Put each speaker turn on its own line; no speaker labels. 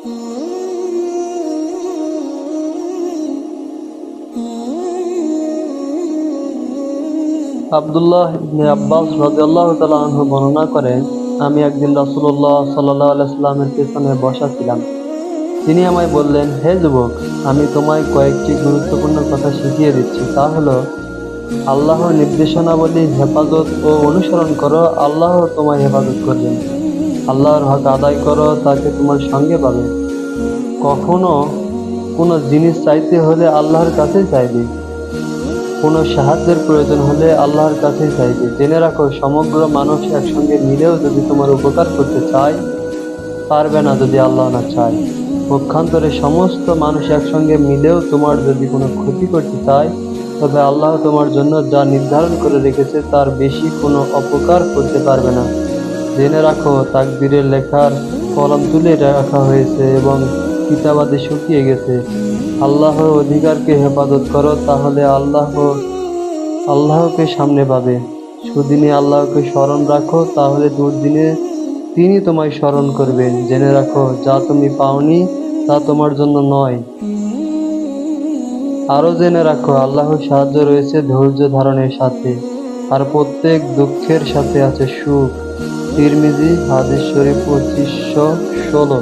আবদুল্লাহ ইবনে আব্বাস বর্ণনা আমি একদিন বসা ছিলাম। তিনি আমায় বললেন, হে যুবক, আমি তোমায় কয়েকটি গুরুত্বপূর্ণ কথা শিখিয়ে দিচ্ছি। তা হলো, আল্লাহর নির্দেশনাবলী, হেফাজত ও অনুসরণ করো। আল্লাহ তোমায় হেফাজত করবেন। আল্লাহর হক আদায় করো, তাকে তোমার সঙ্গে পাবে। কখনো কোনো জিনিস চাইতে হলে আল্লাহর কাছে চাইবে। কোনো সাহায্যের প্রয়োজন হলে আল্লাহর কাছে চাইবে। জেনে রাখো, সমগ্র মানুষ একসঙ্গে মিলেও যদি তোমার উপকার করতে চায়, পারবে না যদি আল্লাহ না চায়। পক্ষান্তরে সমস্ত মানুষ একসঙ্গে মিলেও তোমার যদি কোনো ক্ষতি করতে চায়, তবে আল্লাহ তোমার জন্য যা নির্ধারণ করে রেখেছে, তার বেশি কোনো অপকার করতে পারবে না। জেনে রাখো তাকদিরের লেখার কলম তুলে রাখা হয়েছে এবং কিতাবাদে শুকিয়ে গেছে। আল্লাহর অধিকারকে হেফাজত করো, তাহলে আল্লাহ, আল্লাহকে সামনে পাবে। সুদিনে আল্লাহকে স্মরণ রাখো, তাহলে দুর্দিনে তিনি তোমায় স্মরণ করবেন। জেনে রাখো, যা তুমি পাওনি, তা তোমার জন্য নয়। আরও জেনে রাখো, আল্লাহর সাহায্য রয়েছে ধৈর্য ধারণের সাথে, আর প্রত্যেক দুঃখের সাথে আছে সুখ। তিরমিজি হাদিস শরীফ পঁচিশশো ষোলো।